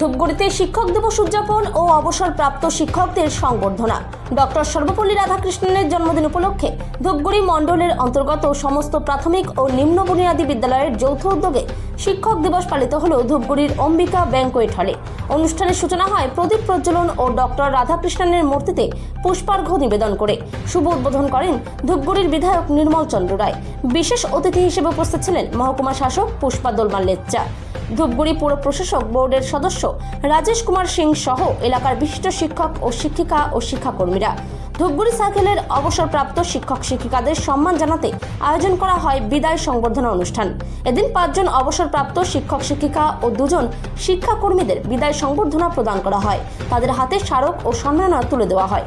ধূপগুড়িতে শিক্ষক দিবস উদযাপন ও অবসরপ্রাপ্ত শিক্ষকদের সংবর্ধনা। ডক্টর সর্বপল্লী রাধাকৃষ্ণনের জন্মদিন উপলক্ষে ধূপগুড়ি মণ্ডলের অন্তর্গত সমস্ত প্রাথমিক ও নিম্ন বুনিয়াদী বিদ্যালয়ের যৌথ উদ্যোগে শিক্ষক দিবস পালিত হল ধূপগুড়ির অম্বিকা ব্যাংকোয়েট হলে। অনুষ্ঠানের সূচনা হয় প্রদীপ প্রজ্বলন ও ডক্টর রাধাকৃষ্ণনের মূর্তিতে পুষ্পার্ঘ্য নিবেদন করে। শুভ উদ্বোধন করেন ধূপগুড়ির বিধায়ক নির্মল চন্দ্র রায়। বিশেষ অতিথি হিসেবে উপস্থিত ছিলেন মহকুমা শাসক পুষ্পা দোলমাল লেচ্চা। ধূপগুড়ি পুর প্রশাসক বোর্ডের সদস্য রাজেশ কুমার সিং সহ এলাকার বিশিষ্ট শিক্ষক ও শিক্ষিকা ও শিক্ষাকর্মীরা। ধূপগুড়ি সার্কেলের অবসরপ্রাপ্ত শিক্ষক শিক্ষিকাদের সম্মান জানাতে আয়োজন করা হয় বিদায় সংবর্ধনা অনুষ্ঠান। এদিন পাঁচজন অবসরপ্রাপ্ত শিক্ষক শিক্ষিকা ও দুজন শিক্ষাকর্মীদের বিদায় সংবর্ধনা প্রদান করা হয়। তাদের হাতে স্মারক ও সম্মাননা তুলে দেওয়া হয়।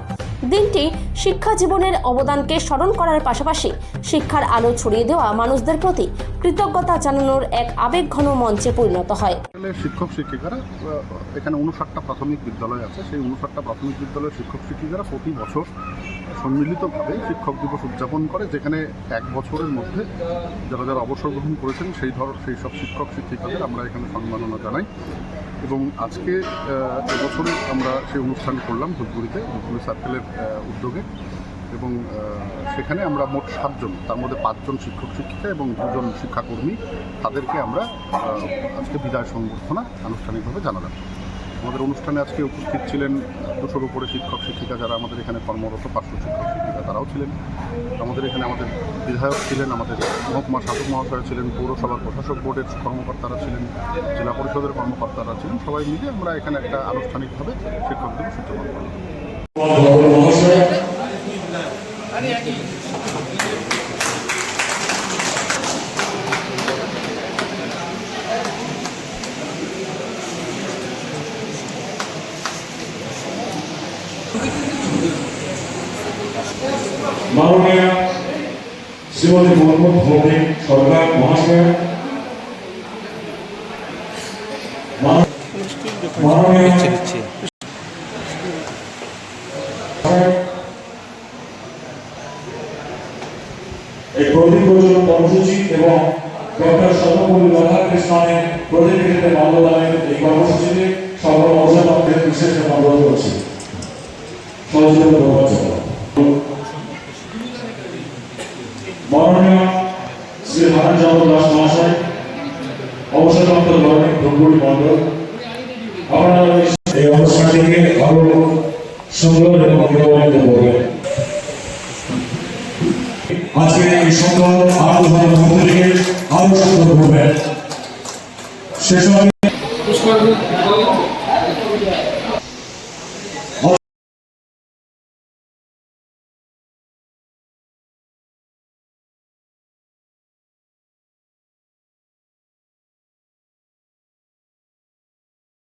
দিনটি শিক্ষা জীবনের অবদানকে স্মরণ করার পাশাপাশি শিক্ষার আলো ছড়িয়ে দেওয়া মানুষদের প্রতি কৃতজ্ঞতা জানানোর এক আবেগঘন মঞ্চে পরিণত হয়। শিক্ষক শিক্ষিকারা এখানে উনষাটটা প্রাথমিক বিদ্যালয় আছে। সেই উনষাটটা প্রাথমিক বিদ্যালয়ের শিক্ষক শিক্ষিকারা প্রতি বছর সম্মিলিতভাবে শিক্ষক দিবস উদযাপন করে, যেখানে এক বছরের মধ্যে যারা যারা অবসর গ্রহণ করেছেন, সেই ধর, সেই সব শিক্ষক শিক্ষিকাদের আমরা এখানে সম্মাননা জানাই। এবং আজকে এবছরে আমরা সেই অনুষ্ঠান করলাম ধূপগুড়িতে, ধূপগুড়ি সার্কেলের উদ্যোগে। এবং সেখানে আমরা মোট সাতজন, তার মধ্যে পাঁচজন শিক্ষক, শিক্ষিকা এবং দুজন শিক্ষাকর্মী, তাদেরকে আমরা আজকে বিদায় সংবর্ধনা আনুষ্ঠানিকভাবে জানালাম। আমাদের অনুষ্ঠানে আজকে উপস্থিত ছিলেন দুশোর উপরে শিক্ষক, শিক্ষিকা যারা আমাদের এখানে কর্মরত, পার্শ্ব শিক্ষক, শিক্ষিকা তারাও ছিলেন। আমাদের এখানে আমাদের বিধায়ক ছিলেন, আমাদের মহকুমা শাসক মহাশয় ছিলেন, পৌরসভার প্রশাসক বোর্ডের কর্মকর্তারা ছিলেন, জেলা পরিষদের কর্মকর্তারা ছিলেন। সবাই মিলে আমরা এখানে একটা আনুষ্ঠানিকভাবে শিক্ষক দিবস উদযাপন করলাম মহাশয় মাননীয় শ্রীমতী মোহাম্মদ ভৌমিক, সরকার, মহাশয় এই প্রদীপ কর্মসূচি এবং ডক্টর সর্বপল্লী রাধাকৃষ্ণনের প্রতিনিধিত্বে মাল্যদানের মাননীয় শ্রী হারান চন্দ্র দাস মহাশয় অবসরপ্রাপ্ত গভর্নিং ধূপগুড়ি মণ্ডল আপনারা এই অনুষ্ঠানটিকে আরও সুন্দর এবং সুন্দর করবেন শেষ